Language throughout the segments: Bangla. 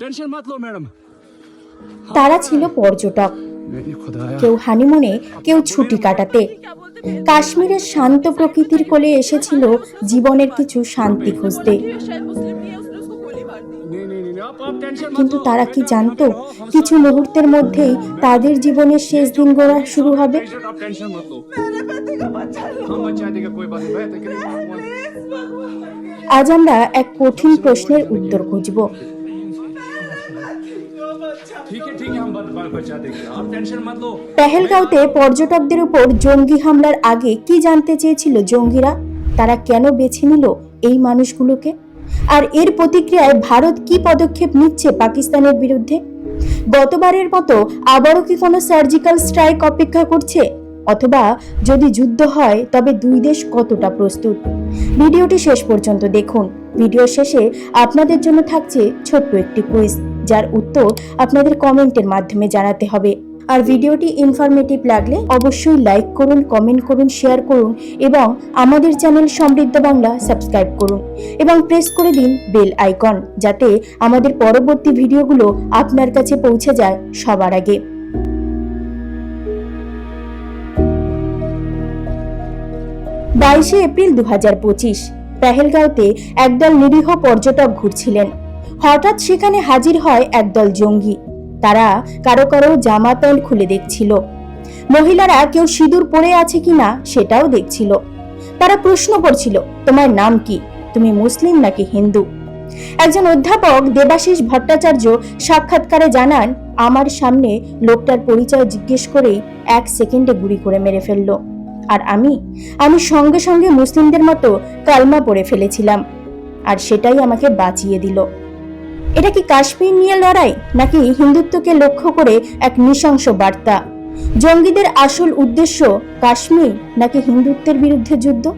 টেনশন মত লো, ম্যাডাম। তারা ছিল পর্যটক। কেউ হানিমুনে, কেউ ছুটি কাটাতে। কাশ্মীরের শান্ত প্রকৃতির কোলে এসেছিল জীবনের কিছু শান্তি খুঁজতে। কিন্তু তারা কি জানত, কিছু মুহূর্তের মধ্যেই তাদের জীবনের শেষ দিন গড়া শুরু হবে? আজ আমরা এক কঠিন প্রশ্নের উত্তর খুঁজব। পেহেলগাঁওতে পর্যটকদের উপর জঙ্গি হামলার আগে কি জানতে চেয়েছিল জঙ্গিরা? তারা কেন বেছে নিল এই মানুষগুলোকে? আর এর প্রতিক্রিয়ায় ভারত কি পদক্ষেপ নিচ্ছে পাকিস্তানের বিরুদ্ধে? গতবারের মতো আবারও কি কোনো সার্জিক্যাল স্ট্রাইক অপেক্ষা করছে? অথবা যদি যুদ্ধ হয় তবে দুই দেশ কতটা প্রস্তুত? ভিডিওটি শেষ পর্যন্ত দেখুন। ভিডিও শেষে আপনাদের জন্য থাকছে ছোট্ট একটি কুইজ যার উত্তর আপনাদের কমেন্টের মাধ্যমে জানাতে হবে। আর ভিডিওটি ইনফরমেটিভ লাগলে অবশ্যই লাইক করুন কমেন্ট করুন শেয়ার করুন এবং আমাদের চ্যানেল সমৃদ্ধ বাংলা সাবস্ক্রাইব করুন এবং প্রেস করে দিন বেল আইকন যাতে আমাদের পরবর্তী ভিডিওগুলো আপনার কাছে পৌঁছে যায় সবার আগে। বাইশে এপ্রিল দু হাজার পঁচিশ পেহেলগাঁওতে একদল নিরীহ পর্যটক ঘুরছিলেন। হঠাৎ সেখানে হাজির হয় একদল জঙ্গি। তারা কারও কারও জামা প্যান্ট খুলে দেখছিল। মহিলারা কেউ সিঁদুর পরে আছে কিনা সেটাও দেখছিল। তারা প্রশ্ন করছিল, তোমার নাম কি? তুমি মুসলিম নাকি হিন্দু? একজন অধ্যাপক দেবাশিস ভট্টাচার্য সাক্ষাৎকারে জানান, আমার সামনে লোকটার পরিচয় জিজ্ঞেস করেই এক সেকেন্ডে গুলি করে মেরে ফেলল। আর আমি আমি সঙ্গে সঙ্গে মুসলিমদের মতো কালমা পড়ে ফেলেছিলাম। আর সেটাই আমাকে বাঁচিয়ে দিল। এটা কি কাশ্মীর নিয়ে লড়াই, নাকি হিন্দুত্বকে লক্ষ্য করে এক নৃশংস বার্তা? জঙ্গিদের আসল উদ্দেশ্য কাশ্মীর, নাকি হিন্দুত্বের বিরুদ্ধে যুদ্ধ?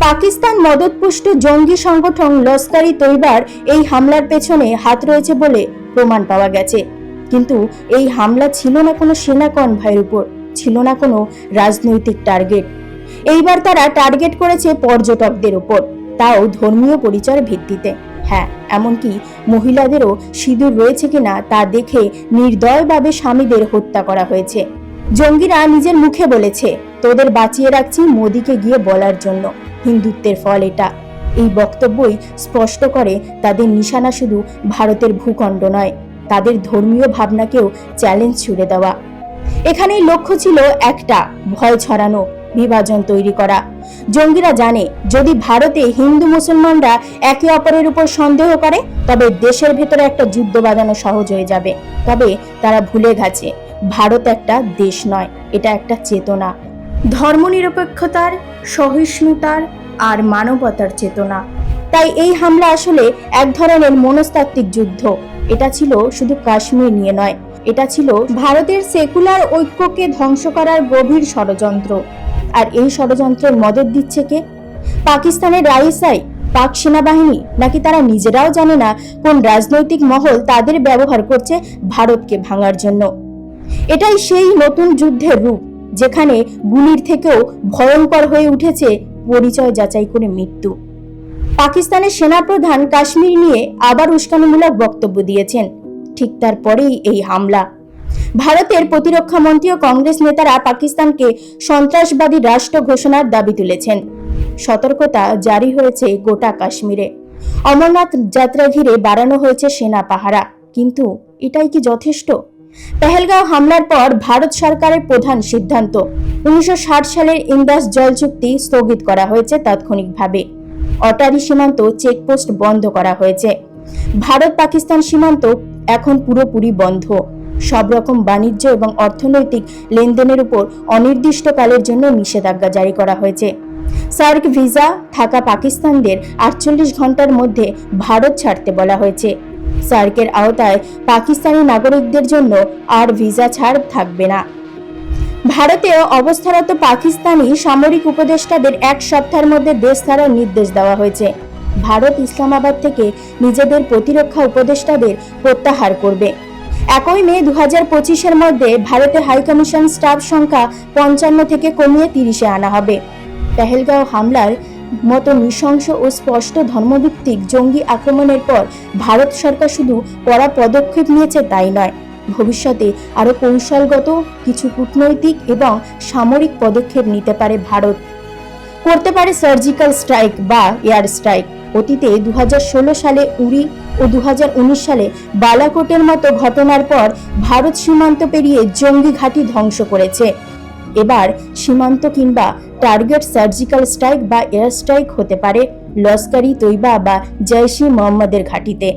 পাকিস্তান মদতপুষ্ট জঙ্গি সংগঠন লস্করি তৈবার এই হামলার পেছনে হাত রয়েছে বলে প্রমাণ পাওয়া গেছে। কিন্তু এই হামলা ছিল না কোনো সেনা কনভয়ের উপর। ছিল না কোনো রাজনৈতিক টার্গেট এইবার তারা টার্গেট করেছে পর্যটকদের উপর। তাও ধর্মীয় পরিচয়ের ভিত্তিতে। হ্যাঁ এমনকি মহিলাদেরও সিঁদুর রয়েছে কিনা তা দেখে নির্দয়ভাবে স্বামীদের হত্যা করা হয়েছে। জঙ্গিরা নিজের মুখে বলেছে, তোদের বাঁচিয়ে রাখছি মোদিকে গিয়ে বলার জন্য। হিন্দুত্বের ফল এটা। এই বক্তব্যই স্পষ্ট করে তাদের নিশানা শুধু ভারতের ভূখণ্ড নয়, তাদের ধর্মীয় ভাবনাকেও চ্যালেঞ্জ ছুড়ে দেওয়া। এখানেই লক্ষ্য ছিল একটা ভয় ছড়ানো, বিভাজন তৈরি করা। জঙ্গিরা জানে, যদি ভারতে হিন্দু মুসলমানরা একে অপরের উপর সন্দেহ করে, তবে দেশের ভেতরে একটা যুদ্ধ বাঁধানো সহজ হয়ে যাবে। তবে তারা ভুলে গেছে, ভারত একটা দেশ নয়, এটা একটা চেতনা। ধর্মনিরপেক্ষতার, সহিষ্ণুতার আর মানবতার চেতনা। তাই এই হামলা আসলে এক ধরনের মনস্তাত্ত্বিক যুদ্ধ। এটা ছিল শুধু কাশ্মীর নিয়ে নয় এটা ছিল ভারতের সেকুলার ঐক্যকে ধ্বংস করার গভীর ষড়যন্ত্র। আর এই ষড়যন্ত্রের মদত দিচ্ছে কে? পাকিস্তানের রাইসাই, পাক সেনাবাহিনী? নাকি তারা নিজেরাও জানে না কোন রাজনৈতিক মহল তাদের ব্যবহার করছে ভারতকে ভাঙার জন্য? এটাই সেই নতুন যুদ্ধের রূপ, যেখানে গুলির থেকেও ভয়ঙ্কর হয়ে উঠেছে পরিচয় যাচাই করে মৃত্যু। পাকিস্তানের সেনাপ্রধান কাশ্মীর নিয়ে আবার উস্কানিমূলক বক্তব্য দিয়েছেন। ঠিক তারপরেই এই হামলা। ভারতের প্রতিরক্ষা মন্ত্রী ও কংগ্রেস নেতারা পাকিস্তানকে সন্ত্রাসবাদী রাষ্ট্র ঘোষণার দাবি তুলেছেন। সতর্কতা জারি হয়েছে গোটা কাশ্মীরে। অমরনাথ যাত্রা ঘিরে বাড়ানো হয়েছে সেনা পাহারা। কিন্তু এটাই কি যথেষ্ট? পেহেলগাঁও হামলার পর ভারত সরকারের প্রধান সিদ্ধান্ত। উনিশশো ষাট সালের ইন্দাস জল চুক্তি স্থগিত করা হয়েছে তাৎক্ষণিকভাবে। অটারি সীমান্ত চেকপোস্ট বন্ধ করা হয়েছে। ভারত পাকিস্তান সীমান্ত এখন পুরোপুরি বন্ধ। সব রকম বাণিজ্য এবং অর্থনৈতিক লেনদেনের উপর অনির্দিষ্টকালের জন্য নিষেধাজ্ঞা জারি করা হয়েছে। সার্ক ভিসা থাকা পাকিস্তানদের আটচল্লিশ ঘণ্টার মধ্যে ভারত ছাড়তে বলা হয়েছে। সার্কের আওতায় পাকিস্তানি নাগরিকদের জন্য আর ভিসা ছাড় থাকবে না। ভারতে অবস্থারত পাকিস্তানি সামরিক উপদেষ্টাদের এক সপ্তাহের মধ্যে দেশ ছাড়ার নির্দেশ দেওয়া হয়েছে। ভারত ইসলামাবাদ থেকে নিজেদের প্রতিরক্ষা উপদেষ্টাদের প্রত্যাহার করবে। একই মে দু হাজার পঁচিশের মধ্যে ভারতের হাইকমিশন স্টাফ সংখ্যা পঞ্চান্ন থেকে কমিয়ে তিরিশে আনা হবে। পেহেলগাঁও হামলার মতো নৃশংস ও স্পষ্ট ধর্মভিত্তিক জঙ্গি আক্রমণের পর ভারত সরকার শুধু কড়া পদক্ষেপ নিয়েছে তাই নয়, ভবিষ্যতে আরও কৌশলগত, কিছু কূটনৈতিক এবং সামরিক পদক্ষেপ নিতে পারে ভারত। করতে পারে সার্জিক্যাল স্ট্রাইক বা এয়ার স্ট্রাইক। অতীতে দু সালে উড়ি ও দু সালে বালাকোটের মতো ঘটনার পর ভারত সীমান্ত পেরিয়ে জঙ্গি ঘাঁটি ধ্বংস করেছে। এবার সীমান্ত কিংবা টার্গেট সার্জিক্যাল স্ট্রাইক বা এয়ার স্ট্রাইক হতে পারে লস্করি, তৈবা বা জৈশি মোহাম্মদের ঘাঁটিতে।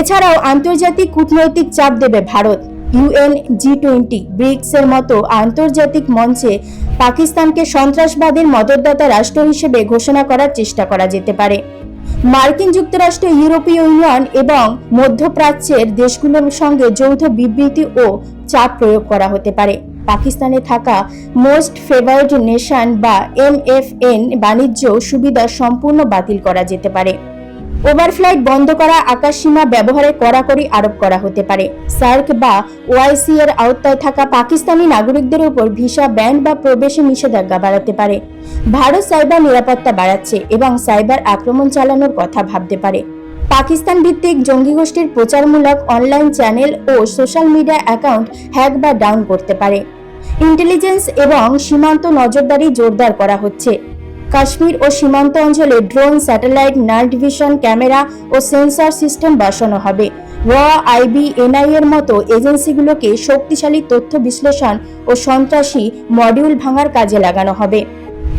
এছাড়াও আন্তর্জাতিক কূটনৈতিক চাপ দেবে Bharat. UN G twenty BRICS এর মতো আন্তর্জাতিক মঞ্চে পাকিস্তানকে সন্ত্রাসবাদের মদতদাতা রাষ্ট্র হিসেবে ঘোষণা করার চেষ্টা করা যেতে পারে। মার্কিন যুক্তরাষ্ট্র, ইউরোপীয় ইউনিয়ন এবং মধ্যপ্রাচ্যের দেশগুলোর সঙ্গে যৌথ বিবৃতি ও চাপ প্রয়োগ করা হতে পারে। পাকিস্তানে থাকা মোস্ট ফেভার্ড নেশন বা এমএফএন বাণিজ্য সুবিধা সম্পূর্ণ বাতিল করা যেতে পারে। ওভারফ্লাইট বন্ধ করা আকাশসীমা ব্যবহারে কড়াকড়ি আরোপ করা হতে পারে। সার্ক বা ওআইসি এর আওতায় থাকা পাকিস্তানি নাগরিকদের উপর ভিসা ব্যান বা প্রবেশে নিষেধাজ্ঞা বাড়াতে পারে। ভারত সাইবার নিরাপত্তা বাড়াচ্ছে এবং সাইবার আক্রমণ চালানোর কথা ভাবতে পারে। পাকিস্তান ভিত্তিক জঙ্গি গোষ্ঠীর প্রচারমূলক অনলাইন চ্যানেল ও সোশ্যাল মিডিয়া অ্যাকাউন্ট হ্যাক বা ডাউন করতে পারে। ইন্টেলিজেন্স এবং সীমান্ত নজরদারি জোরদার করা হচ্ছে। কাশ্মীর ও সীমান্ত অঞ্চলে drone, satellite night vision camera ও সেন্সর সিস্টেম বসানো হবে। র আইবি, এনআই এর মতো এজেন্সিগুলোকে শক্তিশালী তথ্য বিশ্লেষণ ও সন্ত্রাসী মডিউল ভাঙার কাজে লাগানো হবে।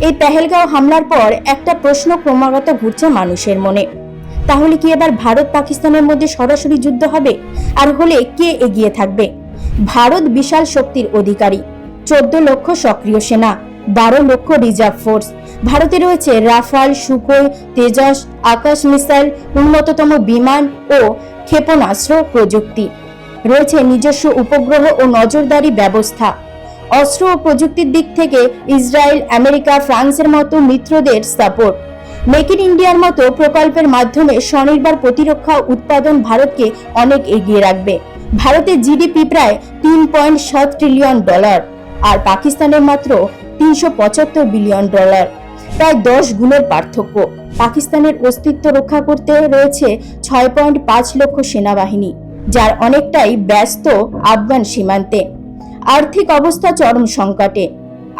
এই পেহেলগাঁও হামলার পর একটা প্রশ্ন ক্রমাগত ঘুরছে মানুষের মনে। তাহলে কি এবার ভারত পাকিস্তানের মধ্যে সরাসরি যুদ্ধ হবে? আর হলে কে এগিয়ে থাকবে? ভারত বিশাল শক্তির অধিকারী, চোদ্দ লক্ষ সক্রিয় সেনা, বারো লক্ষ রিজার্ভ ফোর্স। ভারতে রয়েছে Rafale Sukhoi Tejas, Akash missile, উন্নততম বিমান ও ক্ষেপণাস্ত্র প্রযুক্তি। রয়েছে নিজস্ব উপগ্রহ ও নজরদারি ব্যবস্থা। অস্ত্র ও প্রযুক্তির দিক থেকে ইসরায়েল, আমেরিকা, ফ্রান্সের মতো মিত্রদের সাপোর্ট। মেক ইন ইন্ডিয়ার মতো প্রকল্পের মাধ্যমে স্বনির্ভর প্রতিরক্ষা উৎপাদন ভারতকে অনেক এগিয়ে রাখবে। ভারতের জিডিপি প্রায় তিন পয়েন্ট সাত ট্রিলিয়ন ডলার আর পাকিস্তানের মাত্র তিনশো পঁচাত্তর বিলিয়ন ডলার। প্রায় দশ গুণের পার্থক্য। পাকিস্তানের অস্তিত্ব রক্ষা করতে রয়েছে ছয় পয়েন্ট পাঁচ লক্ষ সেনাবাহিনী, যার অনেকটাই ব্যস্ত আফগান সীমান্তে। আর্থিক অবস্থা চরম সংকটে।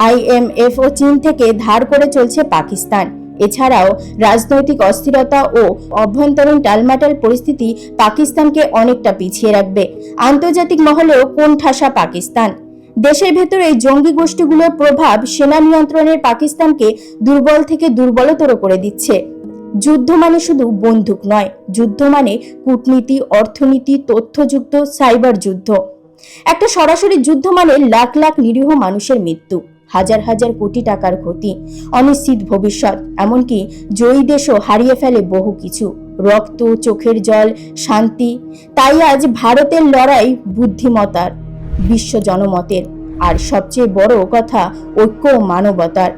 আইএমএফ ও চীন থেকে ধার করে চলছে পাকিস্তান। এছাড়াও রাজনৈতিক অস্থিরতা ও অভ্যন্তরীণ টালমাটাল পরিস্থিতি পাকিস্তানকে অনেকটা পিছিয়ে রাখবে। আন্তর্জাতিক মহলেও কোণঠাসা পাকিস্তান। দেশের ভেতরে এই জঙ্গি গোষ্ঠীগুলোর প্রভাব সেনা নিয়ন্ত্রণের পাকিস্তানকে দুর্বল থেকে দুর্বলতর করে দিচ্ছে। যুদ্ধ মানে শুধু বন্দুক নয়, যুদ্ধ মানে কূটনীতি, অর্থনীতি, তথ্যযুক্ত, সাইবার যুদ্ধ। একটা সরাসরি যুদ্ধ মানে লাখ লাখ নিরীহ মানুষের মৃত্যু, হাজার হাজার কোটি টাকার ক্ষতি, অনিশ্চিত ভবিষ্যৎ, এমনকি জয়ী দেশও হারিয়ে ফেলে বহু কিছু, রক্ত, চোখের জল, শান্তি। তাই আজ ভারতের লড়াই বুদ্ধিমতার বিশ্ব জনমতের। আর সবচেয়ে বড় কথা ঐক্য মানবতার।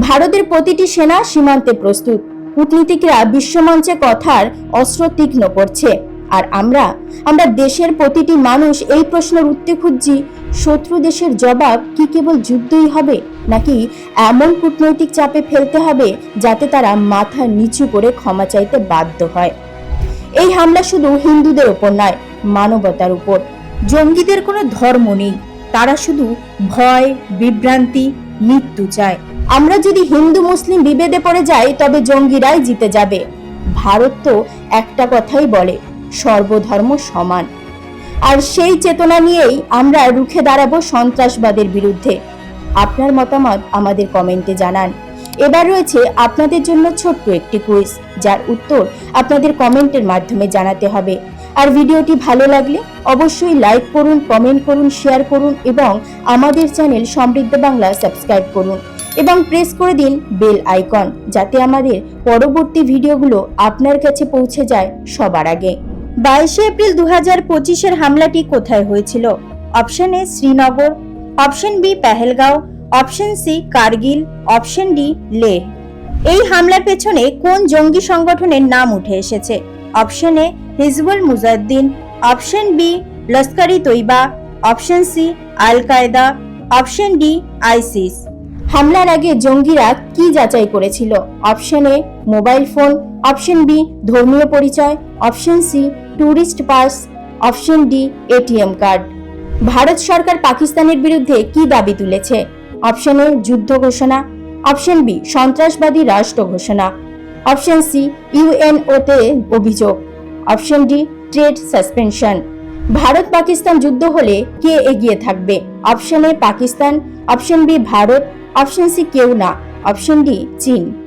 ভারতের প্রতিটি সেনা সীমান্তে প্রস্তুত। কূটনীতিকরা বিশ্বমঞ্চে কথার অস্ত্র তীক্ষ্ণ করছে। আর আমরা আমরা দেশের প্রতিটি মানুষ এই প্রশ্নের উত্তর খুঁজছি, শত্রু দেশের জবাব কি কেবল যুদ্ধই হবে, নাকি এমন কূটনৈতিক চাপে ফেলতে হবে যাতে তারা মাথা নিচু করে ক্ষমা চাইতে বাধ্য হয়? এই হামলা শুধু হিন্দুদের উপর নয়, মানবতার উপর। জঙ্গিদের কোনো ধর্ম নেই। তারা শুধু ভয়, বিভ্রান্তি, মৃত্যু চায়। আমরা যদি হিন্দু, মুসলিম বিভেদে পড়ে যাই, তবে জঙ্গিরাই জিতে যাবে। ভারত তো একটা কথাই বলে, সর্বধর্ম সমান। আর সেই চেতনা নিয়েই আমরা রুখে দাঁড়াবো সন্ত্রাসবাদের বিরুদ্ধে। আপনার মতামত আমাদের কমেন্টে জানান। এবার রয়েছে আপনাদের জন্য ছোট্ট একটি কুইজ, যার উত্তর আপনাদের কমেন্টের মাধ্যমে জানাতে হবে। আর ভিডিওটি ভালো লাগলে অবশ্যই লাইক করুন কমেন্ট করুন শেয়ার করুন এবং আমাদের চ্যানেল সমৃদ্ধ বাংলা সাবস্ক্রাইব করুন এবং প্রেস করে দিন বেল আইকন যাতে আমাদের পরবর্তী ভিডিওগুলো আপনার কাছে পৌঁছে যায় সবার আগে। বাইশে এপ্রিল দু হাজার পঁচিশের হামলাটি কোথায় হয়েছিল? Option A Srinagar option B Pahalgam option C Kargil option D Leh এই হামলার পেছনে কোন জঙ্গি সংগঠনের নাম উঠে এসেছে? Option A Hizbul Mujahideen, option B, Lashkar Taiba, option C আল কায়দা অপশন ডি, আইসিস। হামলার আগে জঙ্গিরা কি যাচাই করেছিল? Option A, mobile phone, option B, ধর্মীয় পরিচয়, option C tourist pass, option D ATM card. Bharat সরকার পাকিস্তানের বিরুদ্ধে কি দাবি তুলেছে? অপশন এ, যুদ্ধ ঘোষণা। অপশন বি, সন্ত্রাসবাদী রাষ্ট্র ঘোষণা। অপশন সি ইউএনওতে অভিযোগ। Option D, trade suspension. Bharat Pakistan যুদ্ধ হলে কে এগিয়ে থাকবে? Option A, Pakistan. Option B, Bharat. Option C, কেউ না। অপশন ডি, চীন।